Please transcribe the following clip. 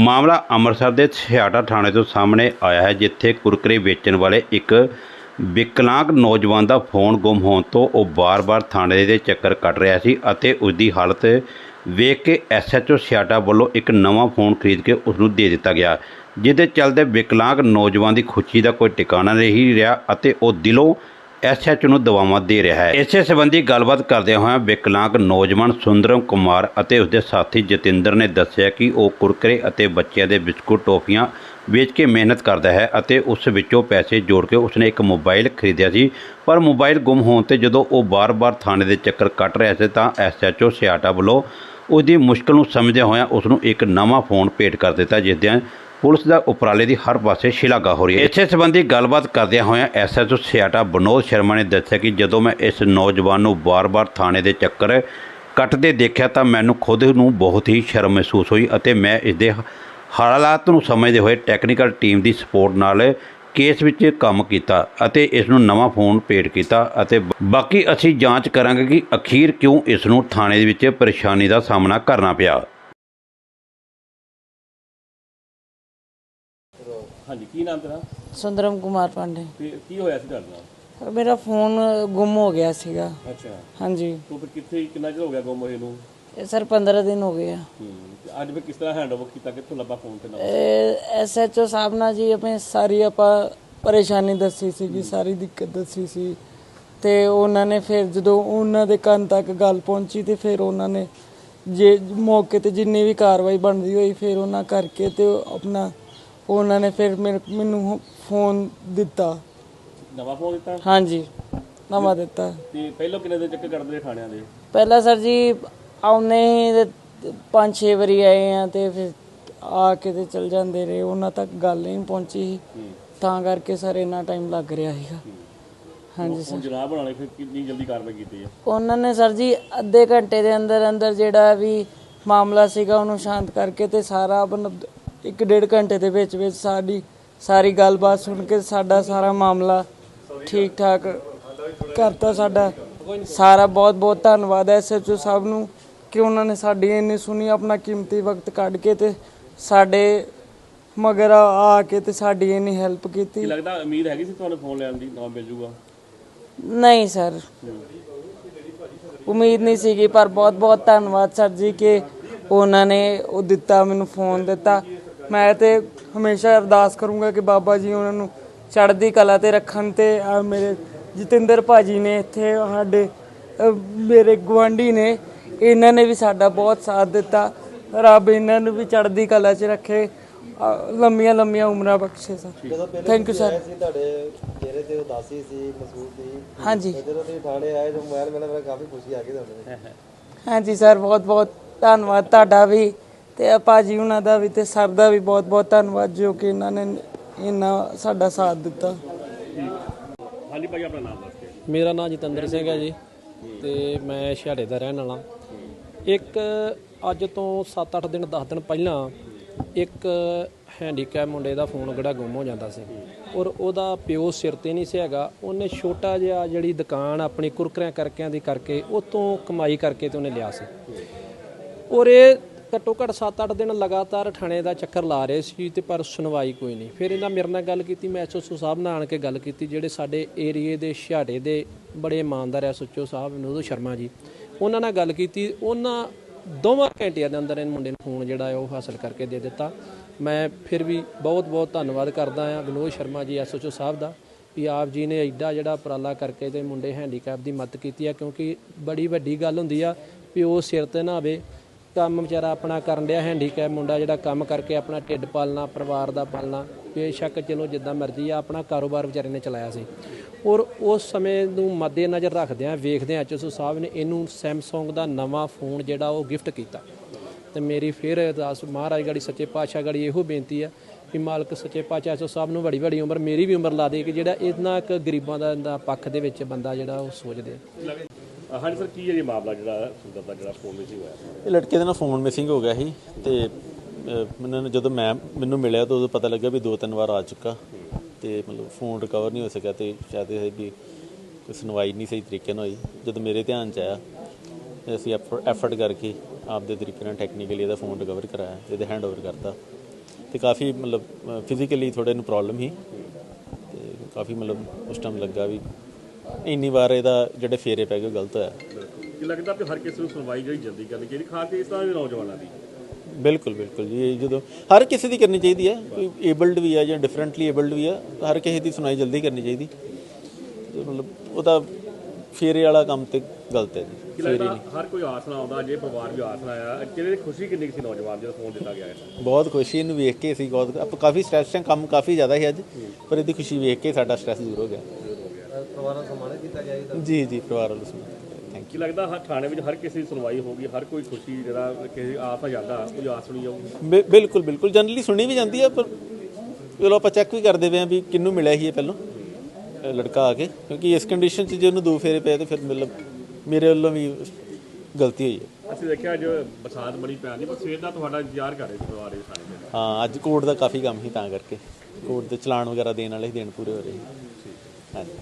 ਮਾਮਲਾ ਅੰਮ੍ਰਿਤਸਰ ਦੇ ਛਿਆਟਾ ਥਾਣੇ ਤੋਂ ਸਾਹਮਣੇ ਆਇਆ ਹੈ, ਜਿੱਥੇ ਕੁਰਕਰੇ ਵੇਚਣ ਵਾਲੇ ਇੱਕ ਵਿਕਲਾਂਗ ਨੌਜਵਾਨ ਦਾ ਫੋਨ ਗੁੰਮ ਹੋਣ ਤੋਂ ਉਹ ਬਾਰ-ਬਾਰ ਥਾਣੇ ਦੇ ਚੱਕਰ ਕੱਟ ਰਿਹਾ ਸੀ ਅਤੇ ਉਸ ਦੀ ਹਾਲਤ ਵੇਖ ਕੇ ਐਸਐਚਓ ਛਿਆਟਾ ਵੱਲੋਂ ਇੱਕ ਨਵਾਂ ਫੋਨ ਖਰੀਦ ਕੇ ਉਸ ਨੂੰ ਦੇ ਦਿੱਤਾ ਗਿਆ, ਜਿਹਦੇ ਚੱਲਦੇ ਵਿਕਲਾਂਗ ਨੌਜਵਾਨ ਦੀ ਖੁਸ਼ੀ ਦਾ ਕੋਈ ਟਿਕਾਣਾ ਨਹੀਂ ਰਿਹਾ ਅਤੇ ਉਹ ਦਿਲੋਂ ਐਸਐਚ ਨੂੰ ਦਵਾਵਾਂ ਦੇ ਰਿਹਾ ਹੈ। ਇਸੇ ਸੰਬੰਧੀ ਗੱਲਬਾਤ ਕਰਦਿਆਂ ਹੋਇਆਂ ਵਿਕਲਾਂਗ ਨੌਜਵਾਨ ਸੁੰਦਰਮ ਕੁਮਾਰ ਅਤੇ ਉਸਦੇ ਸਾਥੀ ਜਤਿੰਦਰ ਨੇ ਦੱਸਿਆ ਕਿ ਉਹ ਕੁਰਕਰੇ ਅਤੇ ਬੱਚਿਆਂ ਦੇ ਬਿਸਕੁਟ, ਟੋਫੀਆਂ ਵੇਚ ਕੇ ਮਿਹਨਤ ਕਰਦਾ ਹੈ ਅਤੇ ਉਸ ਵਿੱਚੋਂ ਪੈਸੇ ਜੋੜ ਕੇ ਉਸਨੇ ਇੱਕ ਮੋਬਾਈਲ ਖਰੀਦਿਆ ਸੀ। ਪਰ ਮੋਬਾਈਲ ਗੁੰਮ ਹੋਣ ਤੇ ਜਦੋਂ ਉਹ ਬਾਰ-ਬਾਰ ਥਾਣੇ ਦੇ ਚੱਕਰ ਕੱਟ ਰਿਹਾ ਸੀ ਤਾਂ ਐਸਐਚਓ ਸਿਆਟਾ ਵੱਲੋਂ ਉਹਦੀ ਮੁਸ਼ਕਲ ਨੂੰ ਸਮਝਦਿਆਂ ਹੋਇਆਂ ਉਸ ਨੂੰ ਇੱਕ ਨਵਾਂ ਫੋਨ ਭੇਟ ਕਰ ਦਿੱਤਾ ਜਿਸ ਦੇ ਪੁਲਿਸ ਦਾ ਉਪਰਾਲੇ ਦੀ ਹਰ ਪਾਸੇ ਸ਼ਲਾਘਾ ਹੋ ਰਹੀ ਹੈ। ਇਸੇ ਸੰਬੰਧੀ ਗੱਲਬਾਤ ਕਰਦਿਆਂ ਹੋਇਆਂ ਐਸਐਚਓ ਸਿਆਟਾ ਬਨੋਦ ਸ਼ਰਮਾ ਨੇ ਦੱਸਿਆ ਕਿ ਜਦੋਂ ਮੈਂ ਇਸ ਨੌਜਵਾਨ ਨੂੰ ਵਾਰ ਵਾਰ ਥਾਣੇ ਦੇ ਚੱਕਰ ਕੱਟਦੇ ਦੇਖਿਆ ਤਾਂ ਮੈਨੂੰ ਖੁਦ ਨੂੰ ਬਹੁਤ ਹੀ ਸ਼ਰਮ ਮਹਿਸੂਸ ਹੋਈ ਅਤੇ ਮੈਂ ਇਸ ਦੇ ਹਾਲਾਤ ਨੂੰ ਸਮਝਦੇ ਹੋਏ ਟੈਕਨੀਕਲ ਟੀਮ ਦੀ ਸਪੋਰਟ ਨਾਲ ਕੇਸ ਵਿੱਚ ਕੰਮ ਕੀਤਾ ਅਤੇ ਇਸ ਨੂੰ ਨਵਾਂ ਫੋਨ ਭੇਟ ਕੀਤਾ ਅਤੇ ਬਾਕੀ ਅਸੀਂ ਜਾਂਚ ਕਰਾਂਗੇ ਕਿ ਅਖੀਰ ਕਿਉਂ ਇਸ ਨੂੰ ਥਾਣੇ ਦੇ ਵਿੱਚ ਪਰੇਸ਼ਾਨੀ ਦਾ ਸਾਹਮਣਾ ਕਰਨਾ ਪਿਆ। ਹਾਂਜੀ ਕੀ ਨਾਮ ਤੇਰਾ? ਸੁੰਦਰਮ ਕੁਮਾਰ ਪਾਂਡੇ। ਤੇ ਕੀ ਹੋਇਆ ਸੀ ਤੁਹਾਡੇ ਨਾਲ? ਮੇਰਾ ਫੋਨ ਗੁੰਮ ਹੋ ਗਿਆ ਸੀਗਾ। ਅੱਛਾ। ਹਾਂਜੀ। ਤੂੰ ਫਿਰ ਕਿੱਥੇ ਕਿੰਨਾ ਚਿਰ ਹੋ ਗਿਆ ਗੁੰਮ ਹੋਏ ਨੂੰ? ਇਹ ਸਰ 15 ਦਿਨ ਹੋ ਗਏ ਆ। ਹੂੰ ਤੇ ਅੱਜ ਫਿਰ ਕਿਸ ਤਰ੍ਹਾਂ ਹੈਂਡਓਵਰ ਕੀਤਾ? ਕਿੱਥੋਂ ਲੱਭਾ ਫੋਨ ਤੇ ਨਾਲ? ਐਸਐਚਓ ਸਾਹਿਬ ਨਾਲ ਜੀ ਆਪਣੇ ਸਾਰੀ ਆਪਾਂ ਪਰੇਸ਼ਾਨੀ ਦੱਸੀ ਸੀਗੀ ਸਾਰੀ ਦਿੱਕਤ ਦੱਸੀ ਸੀ। ਤੇ ਉਹਨਾਂ ਨੇ ਫਿਰ ਜਦੋਂ ਉਹਨਾਂ ਦੇ ਕੰਨ ਤੱਕ ਗੱਲ ਪਹੁੰਚੀ ਤੇ ਫਿਰ ਉਹਨਾਂ ਨੇ ਜੇ ਮੌਕੇ ਤੇ ਜਿੰਨੀ ਵੀ ਕਾਰਵਾਈ ਬਣਦੀ ਹੋਈ ਫਿਰ ਉਹਨਾਂ ਕਰਕੇ ਤੇ ਉਹ ਆਪਣਾ ਉਹਨਾਂ ਨੇ ਫਿਰ ਮੇਰੇ- ਮੈਨੂੰ ਫੋਨ ਦਿੱਤਾ। ਨਵਾਂ ਫੋਨ ਦਿੱਤਾ? ਹਾਂਜੀ ਨਵਾਂ ਦਿੱਤਾ। ਤੇ ਪਹਿਲਾਂ ਕਿੰਨੇ ਦੇ ਚੱਕਰ ਕੱਢਦੇ ਰਹੇ ਥਾਣਿਆਂ ਦੇ? ਪਹਿਲਾਂ ਸਰ ਜੀ ਆਉਨੇ ਪੰਜ ਛੇ ਵਾਰੀ ਆਏ ਆ ਤੇ ਫਿਰ ਆ ਕੇ ਤੇ ਚਲ ਜਾਂਦੇ ਰਹੇ। ਉਹਨਾਂ ਤੱਕ ਗੱਲ ਨਹੀਂ ਪਹੁੰਚੀ। ਸੀ। ਤਾਂ ਕਰਕੇ ਸਰ ਇੰਨਾ ਟਾਈਮ ਲੱਗ ਰਿਹਾ ਸੀਗਾ। ਹਾਂਜੀ ਸਰ। ਹੁਣ ਜਨਾਬ ਬਣਾਣੇ ਫਿਰ ਕਿੰਨੀ ਜਲਦੀ ਕਾਰਵਾਈ ਕੀਤੀ ਹੈ ਉਹਨਾਂ ਨੇ ਸਰ ਜੀ ਅੱਧੇ ਘੰਟੇ ਦੇ ਅੰਦਰ ਅੰਦਰ ਜਿਹੜਾ ਵੀ ਮਾਮਲਾ ਸੀਗਾ ਉਹਨੂੰ ਸ਼ਾਂਤ ਕਰਕੇ ਤੇ ਸਾਰਾ ਆਪਣਾ ਇੱਕ ਡੇਢ ਘੰਟੇ ਦੇ ਵਿੱਚ ਵਿੱਚ ਸਾਡੀ ਸਾਰੀ ਗੱਲਬਾਤ ਸੁਣ ਕੇ ਸਾਡਾ ਸਾਰਾ ਮਾਮਲਾ ਠੀਕ ਠਾਕ ਕਰਤਾ ਸਾਡਾ। ਸਾਰਾ ਬਹੁਤ ਬਹੁਤ ਧੰਨਵਾਦ ਹੈ ਐਸਐਚਓ ਸਾਹਿਬ ਨੂੰ ਕਿ ਉਹਨਾਂ ਨੇ ਸਾਡੀ ਇੰਨੀ ਸੁਣੀ ਆਪਣਾ ਕੀਮਤੀ ਵਕਤ ਕੱਢ ਕੇ ਤੇ ਸਾਡੇ ਮਗਰ ਆ ਕੇ ਤੇ ਸਾਡੀ ਇੰਨੀ ਹੈਲਪ ਕੀਤੀ। ਲੱਗਦਾ ਉਮੀਦ ਹੈਗੀ ਸੀ ਤੁਹਾਨੂੰ ਫੋਨ ਲੈਣ ਦੀ? ਨਵਾਂ ਮਿਲ ਜੂਗਾ। ਨਹੀਂ ਸਰ। ਉਮੀਦ ਨਹੀਂ ਸੀਗੀ ਪਰ ਬਹੁਤ ਬਹੁਤ ਧੰਨਵਾਦ ਸਰ ਜੀ ਕਿ ਉਹਨਾਂ ਨੇ ਉਹ ਦਿੱਤਾ ਮੈਨੂੰ ਫੋਨ ਦਿੱਤਾ। ਮੈਂ ਤੇ ਹਮੇਸ਼ਾ ਅਰਦਾਸ ਕਰੂੰਗਾ ਕਿ ਬਾਬਾ ਜੀ ਉਹਨਾਂ ਨੂੰ ਚੜ੍ਹਦੀ ਕਲਾ ਤੇ ਰੱਖਣ ਤੇ ਆਹ ਮੇਰੇ ਜਤਿੰਦਰ ਭਾਜੀ ਨੇ ਇੱਥੇ ਸਾਡੇ ਅਹ, ਮੇਰੇ ਗਵਾਂਢੀ ਨੇ ਇਹਨਾਂ ਨੇ ਵੀ ਸਾਡਾ ਬਹੁਤ ਸਾਥ ਦਿੱਤਾ। ਰੱਬ ਇਹਨਾਂ ਨੂੰ ਵੀ ਚੜ੍ਹਦੀ ਕਲਾ 'ਚ ਰੱਖੇ। ਅਹ, ਲੰਮੀਆਂ ਲੰਮੀਆਂ ਉਮਰਾਂ ਬਖਸ਼ੇ ਸਰ। ਥੈਂਕ ਯੂ ਸਰ ਸੀ ਤੁਹਾਡੇ ਚਿਹਰੇ ਤੇ ਉਦਾਸੀ ਸੀ ਮਹਿਸੂਸ ਸੀ। ਹਾਂਜੀ। ਜਦੋਂ ਤੁਸੀਂ ਥਾਣੇ ਆਏ ਤਾਂ ਮੋਬਾਈਲ ਮਿਲਿਆ ਮੇਰਾ ਕਾਫੀ ਖੁਸ਼ੀ ਆ ਗਈ ਤੁਹਾਨੂੰ ਹਾਂਜੀ ਸਰ ਬਹੁਤ ਬਹੁਤ ਧੰਨਵਾਦ। ਤੁਹਾਡਾ ਵੀ ਤੇ ਭਾਜੀ ਉਹਨਾਂ ਦਾ ਵੀ ਤੇ ਸਰ ਦਾ ਵੀ ਬਹੁਤ ਬਹੁਤ ਧੰਨਵਾਦ ਜੋ ਕਿ ਇਹਨਾਂ ਨੇ ਇੰਨਾ ਸਾਡਾ ਸਾਥ ਦਿੱਤਾ। ਹਾਂਜੀ ਭਾਈ ਆਪਣਾ ਨਾਮ ਦੱਸ ਮੇਰਾ ਨਾਮ ਜਤਿੰਦਰ ਸਿੰਘ ਹੈ ਜੀ ਤੇ ਮੈਂ ਛਿਆੜੇ ਦਾ ਰਹਿਣ ਵਾਲਾ। ਇੱਕ ਅੱਜ ਤੋਂ 7-8 ਦਿਨ 10 ਦਿਨ ਪਹਿਲਾਂ ਇੱਕ ਹੈਂਡੀਕੈਪ ਮੁੰਡੇ ਦਾ ਫੋਨ ਜਿਹੜਾ ਗੁੰਮ ਹੋ ਜਾਂਦਾ ਸੀ ਔਰ ਉਹਦਾ ਪਿਓ ਸਿਰ ਤੇ ਨਹੀਂ ਸੀ ਹੈਗਾ। ਉਹਨੇ ਛੋਟਾ ਜਿਹਾ ਜਿਹੜੀ ਦੁਕਾਨ ਆਪਣੀ ਕੁਰਕਰਿਆਂ ਕਰਕਿਆਂ ਦੀ ਕਰਕੇ ਉਤੋਂ ਕਮਾਈ ਕਰਕੇ ਤੇ ਉਹਨੇ ਲਿਆ ਸੀ। ਔਰ ਇਹ ਘੱਟੋ ਘੱਟ 7-8 ਦਿਨ ਲਗਾਤਾਰ ਥਾਣੇ ਦਾ ਚੱਕਰ ਲਾ ਰਹੇ ਸੀ ਤੇ ਪਰ ਸੁਣਵਾਈ ਕੋਈ ਨਹੀਂ। ਫਿਰ ਇਹਨਾਂ ਮੇਰੇ ਨਾਲ ਗੱਲ ਕੀਤੀ, ਮੈਂ ਐਸਓਸੋ ਸਾਹਿਬ ਨਾਲ ਆਣ ਕੇ ਗੱਲ ਕੀਤੀ, ਜਿਹੜੇ ਸਾਡੇ ਏਰੀਏ ਦੇ ਛਾੜੇ ਦੇ ਬੜੇ ਇਮਾਨਦਾਰ ਐਸਓਚਓ ਸਾਹਿਬ ਵਿਨੋਦ ਸ਼ਰਮਾ ਜੀ, ਉਹਨਾਂ ਨਾਲ ਗੱਲ ਕੀਤੀ। ਉਹਨਾਂ ਦੋਵਾਂ ਘੰਟਿਆਂ ਦੇ ਅੰਦਰ ਇਹ ਮੁੰਡੇ ਨੂੰ ਫੋਨ ਜਿਹੜਾ ਹੈ ਉਹ ਹਾਸਲ ਕਰਕੇ ਦੇ ਦਿੱਤਾ। ਮੈਂ ਫਿਰ ਵੀ ਬਹੁਤ ਬਹੁਤ ਧੰਨਵਾਦ ਕਰਦਾ ਹਾਂ ਵਿਨੋਦ ਸ਼ਰਮਾ ਜੀ ਐਸਓਚਓ ਸਾਹਿਬ ਦਾ, ਵੀ ਆਪ ਜੀ ਨੇ ਐਡਾ ਜਿਹੜਾ ਉਪਰਾਲਾ ਕਰਕੇ ਤੇ ਮੁੰਡੇ ਹੈਂਡੀਕੈਪ ਦੀ ਮਦਦ ਕੀਤੀ ਆ, ਕਿਉਂਕਿ ਬੜੀ ਵੱਡੀ ਗੱਲ ਹੁੰਦੀ ਆ ਵੀ ਉਹ ਸਿਰ ਤੇ ਨਾ ਆਵੇ। ਕੰਮ ਵਿਚਾਰਾ ਆਪਣਾ ਕਰਨ ਡਿਆ ਹੈਂਡੀਕੈਪ ਮੁੰਡਾ ਜਿਹੜਾ ਕੰਮ ਕਰਕੇ ਆਪਣਾ ਢਿੱਡ ਪਾਲਣਾ, ਪਰਿਵਾਰ ਦਾ ਪਾਲਣਾ, ਬੇਸ਼ੱਕ ਚਲੋ ਜਿੱਦਾਂ ਮਰਜ਼ੀ ਆ, ਆਪਣਾ ਕਾਰੋਬਾਰ ਵਿਚਾਰੇ ਨੇ ਚਲਾਇਆ ਸੀ। ਔਰ ਉਸ ਸਮੇਂ ਨੂੰ ਮੱਦੇ ਨਜ਼ਰ ਰੱਖਦਿਆਂ, ਵੇਖਦਿਆਂ ਐਚਐਸਓ ਸਾਹਿਬ ਨੇ ਇਹਨੂੰ ਸੈਮਸੰਗ ਦਾ ਨਵਾਂ ਫੋਨ ਜਿਹੜਾ ਉਹ ਗਿਫਟ ਕੀਤਾ। ਤੇ ਮੇਰੀ ਫਿਰ ਅਰਦਾਸ ਮਹਾਰਾਜ ਗੜੀ, ਸੱਚੇ ਪਾਤਸ਼ਾਹ ਗੜੀ ਇਹੋ ਬੇਨਤੀ ਆ ਕਿ ਮਾਲਕ ਸੱਚੇ ਪਾਤਸ਼ਾਹ ਐਚਓ ਸਾਹਿਬ ਨੂੰ ਬੜੀ ਵੱਡੀ ਉਮਰ, ਮੇਰੀ ਵੀ ਉਮਰ ਲਾ ਦੇ ਕਿ ਜਿਹੜਾ ਇਹਨਾਂ ਇੱਕ ਗਰੀਬਾਂ ਦਾ ਪੱਖ ਦੇ ਵਿੱਚ ਬੰਦਾ ਜਿਹੜਾ ਉਹ ਸੋਚਦੇ ਆ। ਹਾਂਜੀ ਸਰ ਕੀ ਹੈ ਜੀ ਮਾਮਲਾ ਜਿਹੜਾ ਸੁੰਦਰ ਦਾ ਜਿਹੜਾ ਫੋਨ ਵਿੱਚ ਹੋਇਆ? ਇਹ ਲੜਕੇ ਦੇ ਨਾਲ ਫੋਨ ਮਿਸਿੰਗ ਹੋ ਗਿਆ ਸੀ ਤੇ ਅਹ, ਮੈਨੂੰ ਜਦੋਂ ਮੈਂ ਮੈਨੂੰ ਮਿਲਿਆ ਤਾਂ ਉਦੋਂ ਪਤਾ ਲੱਗਾ ਵੀ ਦੋ ਤਿੰਨ ਵਾਰ ਆ ਚੁੱਕਾ। ਤੇ ਮਤਲਬ ਫੋਨ ਰਿਕਵਰ ਨਹੀਂ ਹੋ ਸਕਿਆ ਤੇ ਸ਼ਾਇਦ ਇਹ ਵੀ ਕੋਈ ਸੁਣਵਾਈ ਨਹੀਂ ਸਹੀ ਤਰੀਕੇ ਨਾਲ ਹੋਈ। ਜਦੋਂ ਮੇਰੇ ਧਿਆਨ ਚ ਆਇਆ ਤੇ ਅਸੀਂ ਐਫਰਟ ਕਰਕੇ ਆਪਦੇ ਤਰੀਕੇ ਨਾਲ ਟੈਕਨੀਕਲੀ ਇਹਦਾ ਫੋਨ ਰਿਕਵਰ ਕਰਾਇਆ ਇਹਦੇ ਹੈਂਡਓਵਰ ਕਰਤਾ। ਤੇ ਕਾਫੀ ਮਤਲਬ ਫਿਜ਼ੀਕਲੀ ਥੋੜੇ ਨੂੰ ਪ੍ਰੋਬਲਮ ਸੀ। ਤੇ ਕਾਫੀ ਮਤਲਬ ਉਸ ਟਾਈਮ ਲੱਗਾ ਵੀ ਇੰਨੀ ਵਾਰ ਇਹਦਾ ਜਿਹੜੇ ਫੇਰੇ ਪੈ ਗਏ ਉਹ ਗਲਤ ਹੋਇਆ। ਕੀ ਲੱਗਦਾ ਕਿ ਹਰ ਕਿਸੇ ਨੂੰ ਸੁਣਵਾਈ ਜਿਹੜੀ ਜਲਦੀ ਕਰਨੀ ਚਾਹੀਦੀ ਖਾਸ ਕਰਕੇ ਇਸ ਤਰ੍ਹਾਂ ਦੇ ਨੌਜਵਾਨਾਂ ਦੀ। ਬਿਲਕੁਲ ਬਿਲਕੁਲ ਜੀ ਇਹ ਜਦੋਂ ਹਰ ਕਿਸੇ ਦੀ ਕਰਨੀ ਚਾਹੀਦੀ ਹੈ ਕੋਈ ਏਬਲਡ ਵੀ ਹੈ ਜਾਂ ਡਿਫਰੈਂਟਲੀ ਏਬਲਡ ਵੀ ਹੈ ਹਰ ਕਿਸੇ ਦੀ ਸੁਣਾਈ ਜਲਦੀ ਕਰਨੀ ਚਾਹੀਦੀ। ਮਤਲਬ ਉਹਦਾ ਫੇਰੇ ਵਾਲਾ ਕੰਮ ਤੇ ਗਲਤ ਹੈ ਜੀ ਕੀ ਲੱਗਦਾ ਹਰ ਕੋਈ ਆਸ ਨਾਲ ਆਉਂਦਾ ਜੇ ਪਰਿਵਾਰ ਵੀ ਆਸ ਨਾਲ ਆਇਆ ਕਿਹਦੇ ਖੁਸ਼ੀ ਕਿੰਨੀ ਸੀ ਨੌਜਵਾਨ ਜਦੋਂ ਫੋਨ ਦਿੱਤਾ ਗਿਆ ਬਹੁਤ ਖੁਸ਼ੀ ਇਹਨੂੰ ਵੇਖ ਕੇ ਅਸੀਂ ਬਹੁਤ ਆਪਾਂ ਕਾਫੀ ਸਟ੍ਰੈਸ ਹੈ ਕੰਮ ਕਾਫੀ ਜ਼ਿਆਦਾ ਸੀ ਅੱਜ ਪਰ ਇਹਦੀ ਖੁਸ਼ੀ ਵੇਖ ਕੇ ਸਾਡਾ ਸਟ੍ਰੈਸ ਦੂਰ ਹੋ ਗਿਆ। ਪਰਿਵਾਰਾਂ ਨੂੰ ਸਨਮਾਨਿਤ ਕੀਤਾ ਗਿਆ ਜੀ ਜੀ ਪਰਿਵਾਰ ਵੱਲੋਂ ਥੈਂਕ ਕੀ ਲੱਗਦਾ ਹਰ ਥਾਣੇ ਵਿੱਚ ਹਰ ਕਿਸੇ ਦੀ ਸੁਣਵਾਈ ਹੋਗੀ ਹਰ ਕੋਈ ਖੁਸ਼ੀ ਜਿਹੜਾ ਕਿਸੇ ਆਸ ਨਾਲ ਜਾਂਦਾ ਉਹ ਆਸ ਸੁਣੀ ਜਾਊਗੀ? ਬਿਲਕੁਲ ਬਿਲਕੁਲ। ਜਨਰਲੀ ਸੁਣੀ ਵੀ ਜਾਂਦੀ ਹੈ ਪਰ ਚਲੋ ਆਪਾਂ ਚੈੱਕ ਵੀ ਕਰਦੇ ਪਏ ਹਾਂ ਵੀ ਕਿੰਨੂੰ ਮਿਲਿਆ ਸੀ ਇਹ ਪਹਿਲਾਂ ਲੜਕਾ ਆ ਕੇ। ਕਿਉਂਕਿ ਇਸ ਕੰਡੀਸ਼ਨ 'ਚ ਜੇ ਉਹਨੂੰ ਦੋ ਫੇਰੇ ਪਏ ਤੇ ਫਿਰ ਮਤਲਬ ਮੇਰੇ ਵੱਲੋਂ ਵੀ ਗਲਤੀ ਹੋਈ ਹੈ ਅਸੀਂ ਦੇਖਿਆ ਅੱਜ ਬਰਸਾਤ ਬੜੀ ਪੈਂਦੀ ਪਰ ਸਵੇਰ ਦਾ ਤੁਹਾਡਾ ਇੰਤਜ਼ਾਰ ਕਰ ਰਹੇ ਸੀ ਪਰਿਵਾਰ ਦੇ ਦੇ ਹਾਂ ਅੱਜ ਕੋਰਟ ਦਾ ਕਾਫੀ ਕੰਮ ਸੀ ਤਾਂ ਕਰਕੇ। ਕੋਰਟ ਦੇ ਚਲਾਨ ਵਗੈਰਾ ਦੇਣ ਵਾਲੇ ਦਿਨ ਪੂਰੇ ਹੋ ਰਹੇ ਸੀ। ਹਾਂਜੀ।